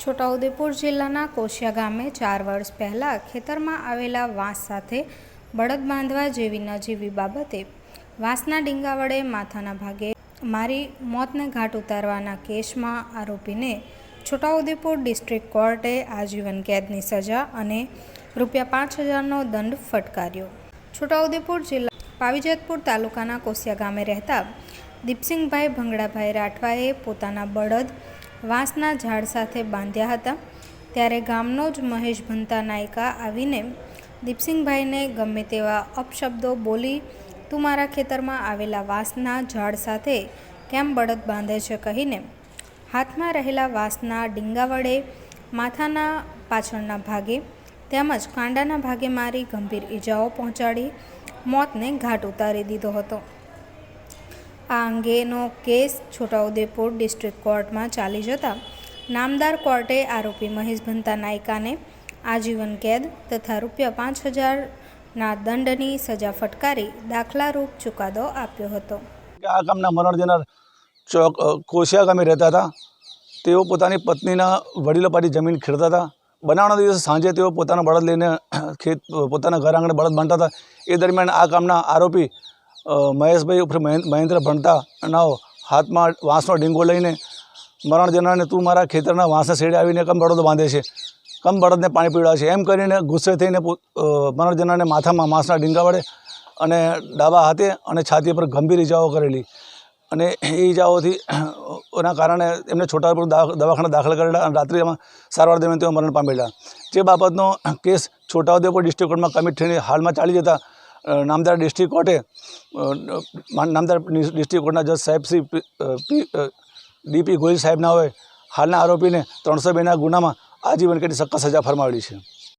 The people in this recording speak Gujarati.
છોટાઉદેપુર જિલ્લાના કોશિયા ગામે ચાર વર્ષ પહેલાં ખેતરમાં આવેલા વાંસ સાથે બળદ બાંધવા જેવી નજીવી બાબતે વાંસના ડીંગા વડે માથાના ભાગે મારી મોતને ઘાટ ઉતારવાના કેસમાં આરોપીને છોટાઉદેપુર ડિસ્ટ્રિક્ટ કોર્ટે આજીવન કેદની સજા અને રૂપિયા પાંચ હજારનો દંડ ફટકાર્યો. છોટાઉદેપુર જિલ્લા પાવીજતપુર તાલુકાના કોશિયા ગામે રહેતા દીપસિંહભાઈ ભંગડાભાઈ રાઠવાએ પોતાના બળદ વાંસના ઝાડ સાથે બાંધ્યા હતા. ત્યારે ગામનો જ મહેશ ભંતા નાયકા આવીને દીપસિંહભાઈને ગમે તેવા અપશબ્દો બોલી, તું મારા ખેતરમાં આવેલા વાંસના ઝાડ સાથે કેમ બળદ બાંધે છે? કહીને હાથમાં રહેલા વાંસના ડીંગા વડે માથાના પાછળના ભાગે તેમજ કાંડાના ભાગે મારી ગંભીર ઈજાઓ પહોંચાડી મોતને ઘાટ ઉતારી દીધો હતો. આ અંગેનો કેસ છોટાઉદેપુર ડિસ્ટ્રિક્ટ કોર્ટમાં ચાલી જતા નામદાર કોર્ટે આરોપી મહેશ ભંતા નાયકાને આજીવન કેદ તથા રૂપિયા પાંચ હજારના દંડની સજા ફટકારી દાખલારૂપ ચુકાદો આપ્યો હતો. આ ગામના મરણ જનાર ચોક કોશિયા ગામે રહેતા હતા. તેઓ પોતાની પત્નીના વડીલો પાટી જમીન ખેડતા હતા. બનાવના દિવસે સાંજે તેઓ પોતાના બળદ લઈને ખેત, પોતાના ઘર આંગણે બળદ બાંધતા હતા. એ દરમિયાન આ ગામના આરોપી મહેશભાઈ ઉપર મહેન- મહેન્દ્ર ભણતા નાઓ હાથમાં વાંસનો ડીંગો લઈને મરણ જનારને તું મારા ખેતરના વાંસના શેડે આવીને કમ બળદ બાંધે છે. કમ બળદને પાણી પીવડાવે છે. એમ કરીને ગુસ્સે થઈને મરણ જનારને માથામાં વાંસના ડીંગા વડે અને ડાબા હાથે અને છાતી પર ગંભીર ઇજાઓ કરેલી. અને એ ઇજાઓથી એના કારણે એમને છોટાઉદેપુર દવાખાના દાખલ કરેલા અને રાત્રે એમાં સારવાર દરમિયાન તેઓ મરણ પામેલા. જે બાબતનો કેસ છોટાઉદેપુર ડિસ્ટ્રિક્ટ કોર્ટમાં કમિટ થઈને હાલમાં ચાલી જતા નામદાર ડિસ્ટ્રિક્ટ કોર્ટે નામદાર ડિસ્ટ્રિક્ટ કોર્ટના જજ સાહેબ શ્રી પી- ડીપી ગોયલ સાહેબના હોય, હાલના આરોપીને ત્રણસો બેના ગુનામાં આજીવન કેટલી સખત સજા ફરમાવેલી છે.